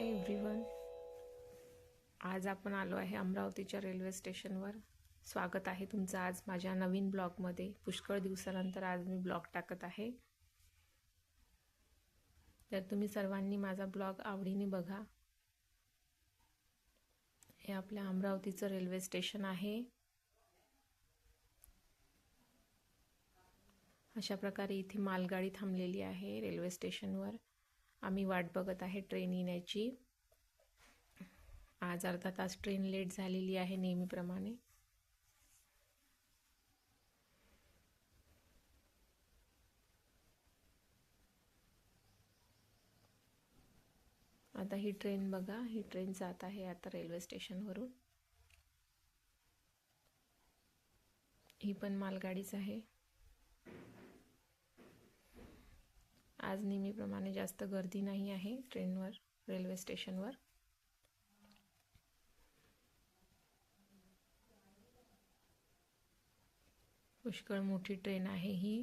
Hi everyone आज आपण आलो आहे अमरावतीच्या रेल्वे स्टेशनवर स्वागत आहे तुमचं आज माझ्या नवीन ब्लॉगमध्ये पुष्कळ दिवसानंतर आज मी ब्लॉग टाकत आहे. तर तुम्ही सर्वांनी माझा ब्लॉग आवडीने बघा. हे आपल्या अमरावतीचं रेल्वे स्टेशन आहे. अशा प्रकारे इथे मालगाडी थांबलेली आहे रेल्वे स्टेशनवर आम्ही वाट बघत आहे ट्रेन येण्याची. आज अर्धा तास ट्रेन लेट झालेली आहे नेहमीप्रमाणे. आता ही ट्रेन बघा ही ट्रेन जात आहे आता रेल्वे स्टेशनवरून ही पण मालगाडीच आहे. आज नेहमीप्रमाणे जास्त गर्दी नाही आहे ट्रेनवर रेल्वे स्टेशनवर. पुष्कळ मोठी ट्रेन आहे ही.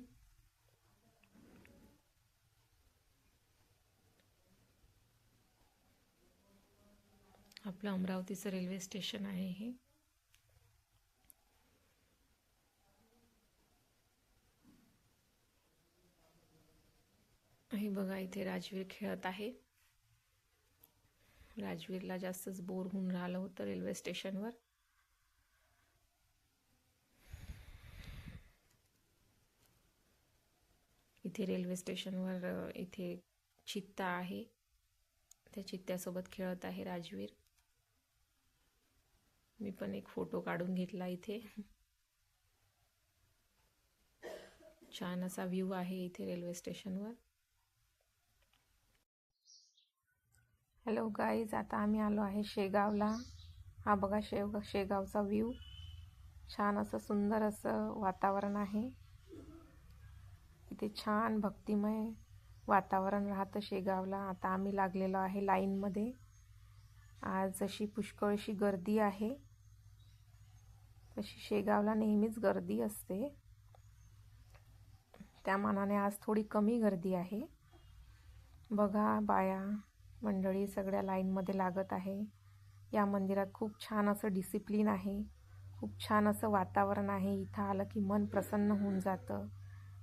आपलं अमरावतीचं रेल्वे स्टेशन आहे हे. बघा इथे राजवीर खेळत आहे. राजवीरला जास्तच बोर होऊन राहिलं होतं रेल्वे स्टेशनवर. इथे रेल्वे स्टेशनवर इथे चित्ता आहे. त्या चित्त्यासोबत खेळत आहे राजवीर. मी पण एक फोटो काढून घेतला इथे. छान असा व्ह्यू आहे इथे रेल्वे स्टेशनवर. हॅलो गाईज आता आम्ही आलो आहे शेगावला. हा बघा शेव शेगावचा व्ह्यू छान असं सुंदर असं वातावरण आहे. इथे छान भक्तिमय वातावरण राहतं शेगावला. आता आम्ही लागलेलो आहे लाईनमध्ये आज अशी पुष्कळशी गर्दी आहे तशी शेगावला नेहमीच गर्दी असते. त्या मानाने आज थोडी कमी गर्दी आहे. बघा बाया मंडळी सगळ्या लाईनमध्ये लागत आहे. या मंदिरात खूप छान असं डिसिप्लिन आहे. खूप छान असं वातावरण आहे. इथं आलं की मन प्रसन्न होऊन जातं.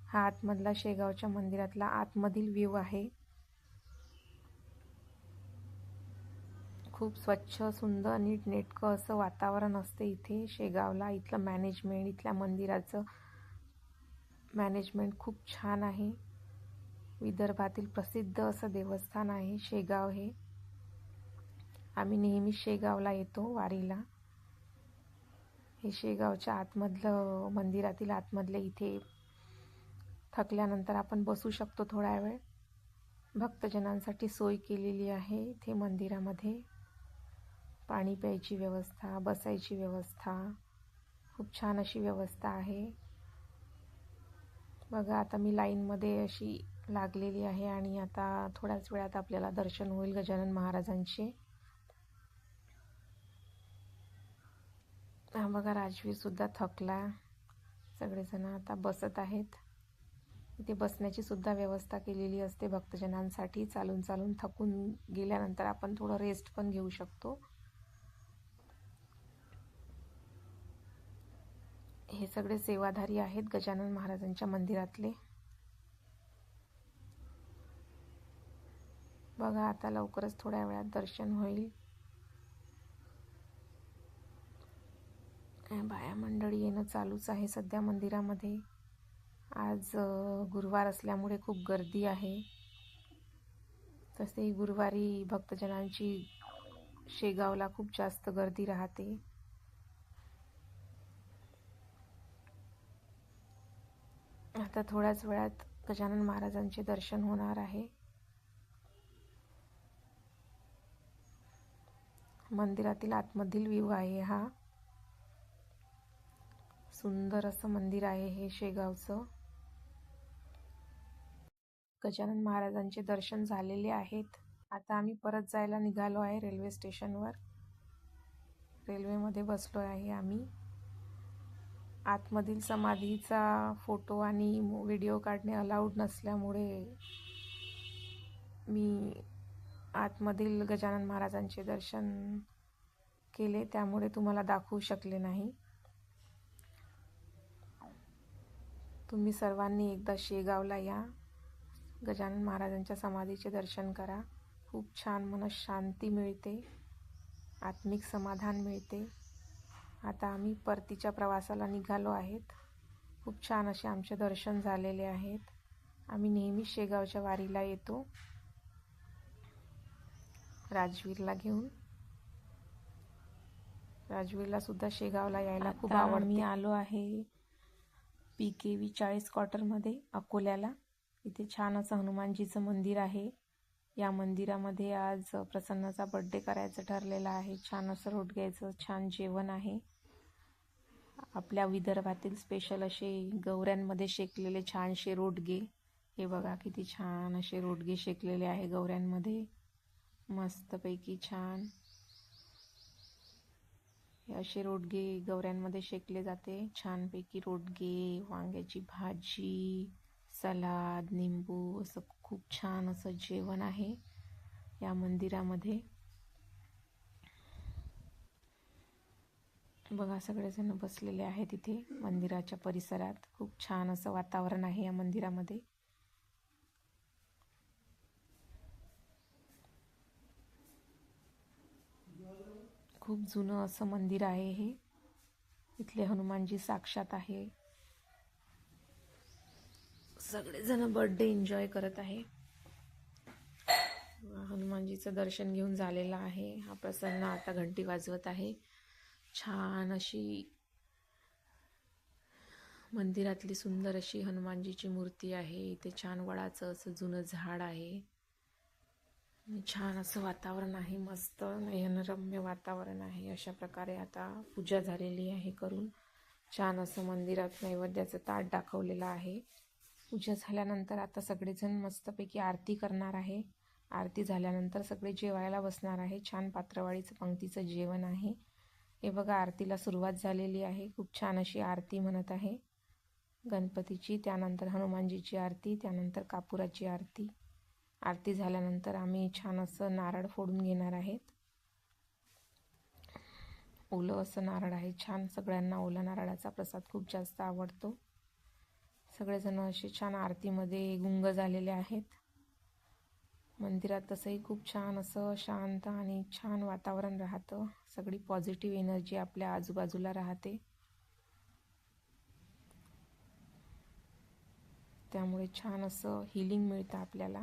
हा आतमधला शेगावच्या मंदिरातला आतमधील व्ह्यू आहे. खूप स्वच्छ सुंदर नीटनेटकं असं वातावरण असते इथे. शेगावला इथलं मॅनेजमेंट इथल्या मंदिराचं मॅनेजमेंट खूप छान आहे. विदर्भातील प्रसिद्ध असं देवस्थान आहे शेगाव हे. आम्ही नेहमी शेगावला येतो वारीला. हे शेगावच्या आतमधलं मंदिरातील आतमधले इथे थकल्यानंतर आपण बसू शकतो थोडा वेळ. भक्तजनांसाठी सोय केलेली आहे इथे मंदिरामध्ये. पाणी प्यायची व्यवस्था बसायची व्यवस्था खूप छान अशी व्यवस्था आहे. बघा आता मी लाईनमध्ये अशी लागलेली आहे आणि आता थोड्याच वेळात आपल्याला दर्शन होईल गजानन महाराजांचे. हा बघा राजवीर सुद्धा थकला. सगळेजण आता बसत आहेत. इथे बसण्याची सुद्धा व्यवस्था केलेली असते भक्तजनांसाठी. चालून चालून थकून गेल्यानंतर आपण थोडं रेस्ट पण घेऊ शकतो. हे सगळे सेवाधारी आहेत गजानन महाराजांच्या मंदिरातले. बघा आता लवकरच थोड्या वेळात दर्शन होईल. बाया मंडळी येणं चालूच आहे सध्या मंदिरामध्ये. आज गुरुवार असल्यामुळे खूप गर्दी आहे. तसे गुरुवारी भक्तजनांची शेगावला खूप जास्त गर्दी राहते. आता थोड्याच वेळात गजानन महाराजांचे दर्शन होणार आहे. मंदिरातील आतमधील व्ह्यू आहे हा. सुंदर असं मंदिर आहे हे शेगावचं. गजानन महाराजांचे दर्शन झालेले आहेत. आता आम्ही परत जायला निघालो आहे रेल्वे स्टेशनवर. रेल्वेमध्ये बसलो आहे आम्ही. आतमधील समाधीचा फोटो आणि व्हिडिओ काढणे अलाउड नसल्यामुळे मी आतमधील गजानन महाराजांचे दर्शन केले त्यामुळे तुम्हाला दाखवू शकले नाही. तुम्ही सर्वांनी एकदा शेगावला या. गजानन महाराजांच्या समाधीचे दर्शन करा. खूप छान मन शांती मिळते. आत्मिक समाधान मिळते. आता आम्ही परतीच्या प्रवासाला निघालो आहेत. खूप छान असे आमचे दर्शन झालेले आहेत. आम्ही नेहमी शेगावच्या वारीला येतो. राजवीरला घेऊन. राजवीरला सुद्धा शेगावला यायला खूप आवड मी आलो आहे पी के व्ही चाळीस क्वार्टरमध्ये अकोल्याला. इथे छान असं हनुमानजीचं मंदिर आहे. या मंदिरामध्ये आज प्रसन्नाचा बड्डे करायचं ठरलेला आहे. छान असं रोडग्याचं छान जेवण आहे. आपल्या विदर्भातील स्पेशल असे गवऱ्यांमध्ये शेकलेले छानसे रोडगे. हे बघा किती छान असे रोडगे शेकलेले आहे गवऱ्यांमध्ये मस्तपैकी छान. हे असे रोडगे गवऱ्यांमध्ये शेकले जाते. छानपैकी रोडगे वांग्याची भाजी सलाद निंबू असं खूप छान असं जेवण आहे या मंदिरामध्ये. बघा सगळेजण बसलेले आहेत इथे मंदिराच्या परिसरात. खूप छान असं वातावरण आहे या मंदिरामध्ये. खूप जुनं असं मंदिर आहे हे. इथले हनुमानजी साक्षात आहे. सगळेजण बर्थडे एन्जॉय करत आहे. हनुमानजीचं दर्शन घेऊन झालेलं आहे. हा प्रसन्न आता घंटी वाजवत आहे. छान अशी मंदिरातली सुंदर अशी हनुमानजीची मूर्ती आहे. इथे छान वडाचं असं जुनं झाड आहे. छान असं वातावरण आहे मस्त नयनरम्य वातावरण आहे. अशा प्रकारे आता पूजा झालेली आहे करून. छान असं मंदिरात नैवेद्याचं ताट दाखवलेलं आहे. पूजा झाल्यानंतर आता सगळेजण मस्तपैकी आरती करणार आहे. आरती झाल्यानंतर सगळे जेवायला बसणार आहे. छान पात्रवाळीचं पंक्तीचं जेवण आहे. हे बघा आरतीला सुरुवात झालेली आहे. खूप छान अशी आरती म्हणत आहे. गणपतीची त्यानंतर हनुमानजीची आरती त्यानंतर कापुराची आरती. आरती झाल्यानंतर आम्ही छान असं नारळ फोडून घेणार आहेत. ओलं असं नारळ आहे. छान सगळ्यांना ओला नारळाचा प्रसाद खूप जास्त आवडतो. सगळेजण असे छान आरतीमध्ये गुंग झालेले आहेत. मंदिरात तसंही खूप छान असं शांत आणि छान वातावरण राहतं. सगळी पॉझिटिव्ह एनर्जी आपल्या आजूबाजूला राहते. त्यामुळे छान असं हिलिंग मिळतं आपल्याला.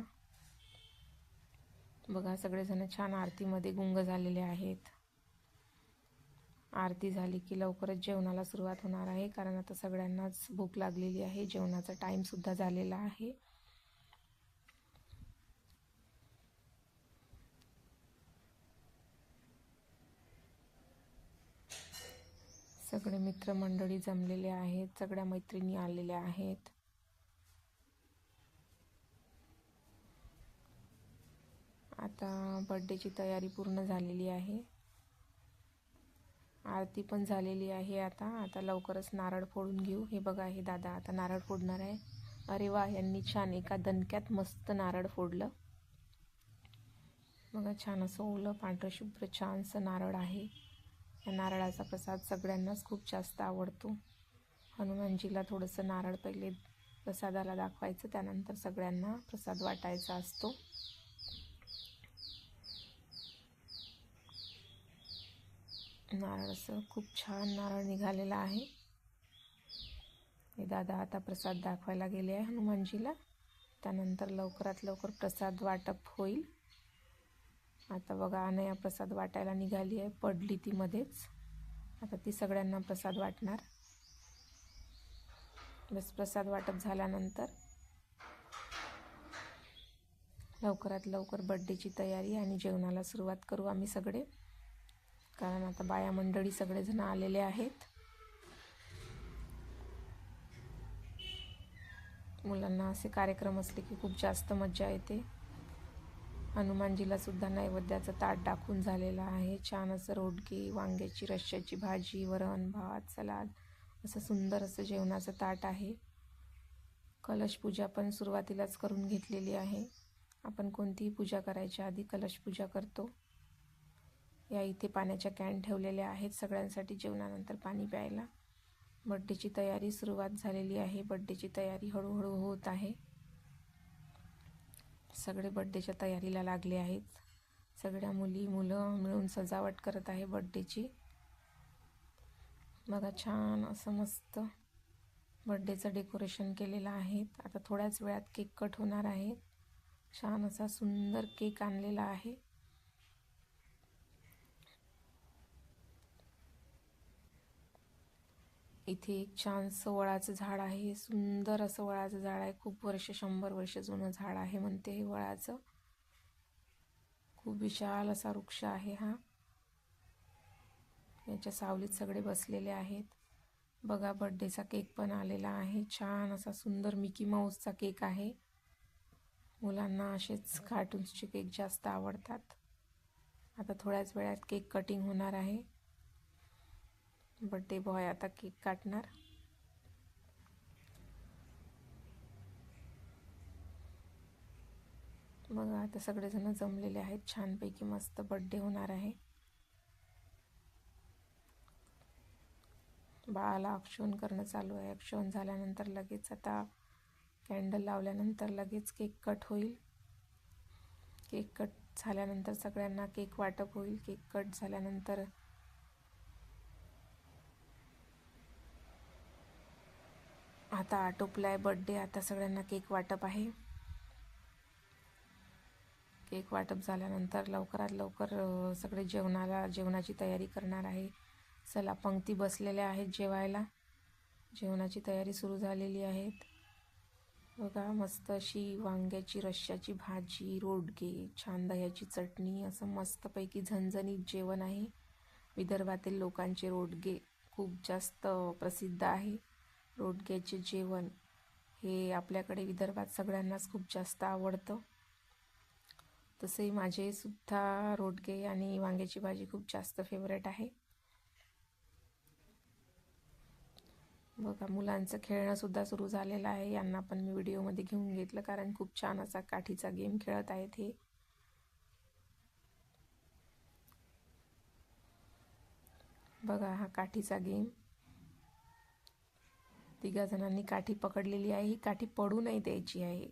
बघा सगळेजण छान आरतीमध्ये गुंग झालेले आहेत. आरती झाली की लवकरच जेवणाला सुरुवात होणार आहे कारण आता सगळ्यांनाच भूक लागलेली आहे. जेवणाचा टाईमसुद्धा झालेला आहे. सगळे मित्रमंडळी जमलेले आहेत सगळ्या मैत्रिणी आलेल्या आहेत. आता बड्डेची तयारी पूर्ण झालेली आहे. आरती पण झालेली आहे आता. आता लवकरच नारळ फोडून घेऊ. हे बघा हे दादा आता नारळ फोडणार आहे. अरे वा यांनी छान एका दणक्यात मस्त नारळ फोडलं. बघा छान असं ओलं पांढरं शुभ्र छानसं नारळ आहे. या नारळाचा प्रसाद सगळ्यांनाच खूप जास्त आवडतो. हनुमानजीला थोडंसं नारळ पहिले प्रसादाला दाखवायचं त्यानंतर सगळ्यांना प्रसाद वाटायचा असतो. नारळ असं खूप छान नारळ निघालेला आहे. हे दादा आता प्रसाद दाखवायला गेले आहे हनुमानजीला. त्यानंतर लवकरात लवकर प्रसाद वाटप होईल. आता बघा अनया प्रसाद वाटायला निघाली आहे पडली ती मध्येच आता ती सगळ्यांना प्रसाद वाटणार. बस प्रसाद वाटप झाल्यानंतर लवकरात लवकर बड्डेची तयारी आणि जेवणाला सुरुवात करू आम्ही सगळे. कारण आता बाया मंडळी सगळेजण आलेले आहेत. मुलांना असे कार्यक्रम असले की खूप जास्त मजा येते. हनुमानजीला सुद्धा नैवेद्याचं ताट दाखवून झालेलं आहे. छान असं रोडगी वांग्याची रश्श्याची भाजी वरण भात सलाद असं सुंदर असं जेवणाचं ताट आहे. कलश पूजा पण सुरुवातीलाच करून घेतलेली आहे. आपण कोणतीही पूजा करायच्या आधी कलश पूजा करतो. या इथे पाण्याच्या कॅन ठेवलेल्या आहेत. सगळ्यांसाठी जेवणानंतर पाणी प्यायला. बड्डेची तयारी सुरुवात झालेली आहे. बड्डेची तयारी हळूहळू होत आहे. सगळे बड्डेच्या तयारीला लागले आहेत. सगळ्या मुली मुलं मिळून सजावट करत आहे बड्डेची. बघा छान असं मस्त बड्डेचं डेकोरेशन केलेलं आहे. आता थोड्याच वेळात केक कट होणार आहे. छान असा सुंदर केक आणलेला आहे. इथे एक छानसं वळाचं झाड आहे. सुंदर असं वळाचं झाड आहे. खूप वर्ष शंभर वर्ष जुनं झाड आहे म्हणते हे वळाचं. खूप विशाल असा वृक्ष आहे हा. याच्या सावलीत सगळे बसलेले आहेत. बघा बड्डेचा केक पण आलेला आहे. छान असा सुंदर मिकी माऊसचा केक आहे. मुलांना असेच कार्टून्सचे केक जास्त आवडतात. आता थोड्याच वेळात केक कटिंग होणार आहे. बड्डे बॉय आता केक काटणार. बघा आता सगळेजण जमलेले आहेत. छानपैकी मस्त बड्डे होणार आहे. बाळाला अक्षोण करणं चालू आहे. अक्षोण झाल्यानंतर लगेच आता कॅन्डल लावल्यानंतर लगेच केक कट होईल. केक कट झाल्यानंतर सगळ्यांना केक वाटप होईल. केक कट झाल्यानंतर आता आटोपलाय बड्डे आता सगळ्यांना केक वाटप आहे. केक वाटप झाल्यानंतर लवकरात लवकर सगळे जेवणाला जेवणाची तयारी करणार आहे. चला पंक्ती बसलेल्या आहेत जेवायला. जेवणाची तयारी सुरू झालेली आहेत. बघा मस्त अशी वांग्याची रश्श्याची भाजी रोडगे छान दह्याची चटणी असं मस्तपैकी झणझणीत जेवण आहे. विदर्भातील लोकांचे रोडगे खूप जास्त प्रसिद्ध आहे. रोडग्याचे जेवण हे आपल्याकडे विदर्भात सगळ्यांनाच खूप जास्त आवडतं. तसे माझे सुद्धा रोडगे आणि वांग्याची भाजी खूप जास्त फेवरेट आहे. बघा मुलांचं खेळणंसुद्धा सुरू झालेलं आहे. यांना पण मी व्हिडिओमध्ये घेऊन घेतलं कारण खूप छान असा काठीचा गेम खेळत आहेत हे. बघा हा काठीचा गेम तिघा जणांनी काठी पकडलेली आहे. ही काठी पडू नाही द्यायची आहे.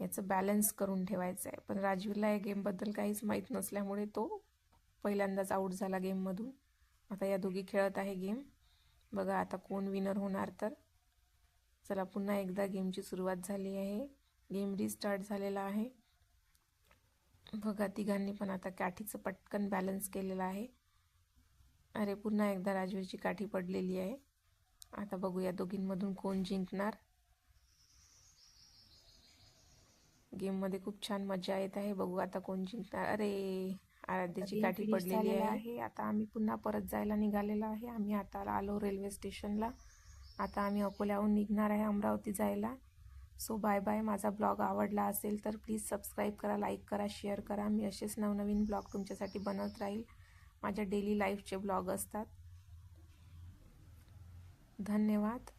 याचं बॅलन्स करून ठेवायचं आहे पण राजवीरला या गेमबद्दल काहीच माहीत नसल्यामुळे तो पहिल्यांदाच आऊट झाला गेममधून आता या दोघी खेळत आहे गेम बघा आता कोण विनर होणार तर. चला पुन्हा एकदा गेमची सुरुवात झाली आहे. गेम रिस्टार्ट झालेला आहे. बघा तिघांनी पण आता काठीचं पटकन बॅलन्स केलेलं आहे. अरे पुन्हा एकदा राजवीरची काठी पडलेली आहे. आता बघूया दोघींमधून कोण जिंकणार. गेममध्ये खूप छान मजा येत आहे. बघू आता कोण जिंकणार. अरे आराध्याची काठी पडलेली आहे. आता आम्ही पुन्हा परत जायला निघालेलो आहे. आम्ही आता आलो रेल्वे स्टेशनला. आता आम्ही अकोल्याहून निघणार आहे अमरावती जायला. सो बाय बाय माझा ब्लॉग आवडला असेल तर प्लीज सबस्क्राईब करा लाईक करा शेअर करा. मी असेच नवनवीन ब्लॉग तुमच्यासाठी बनत राहील. माझ्या डेली लाईफचे ब्लॉग असतात. धन्यवाद.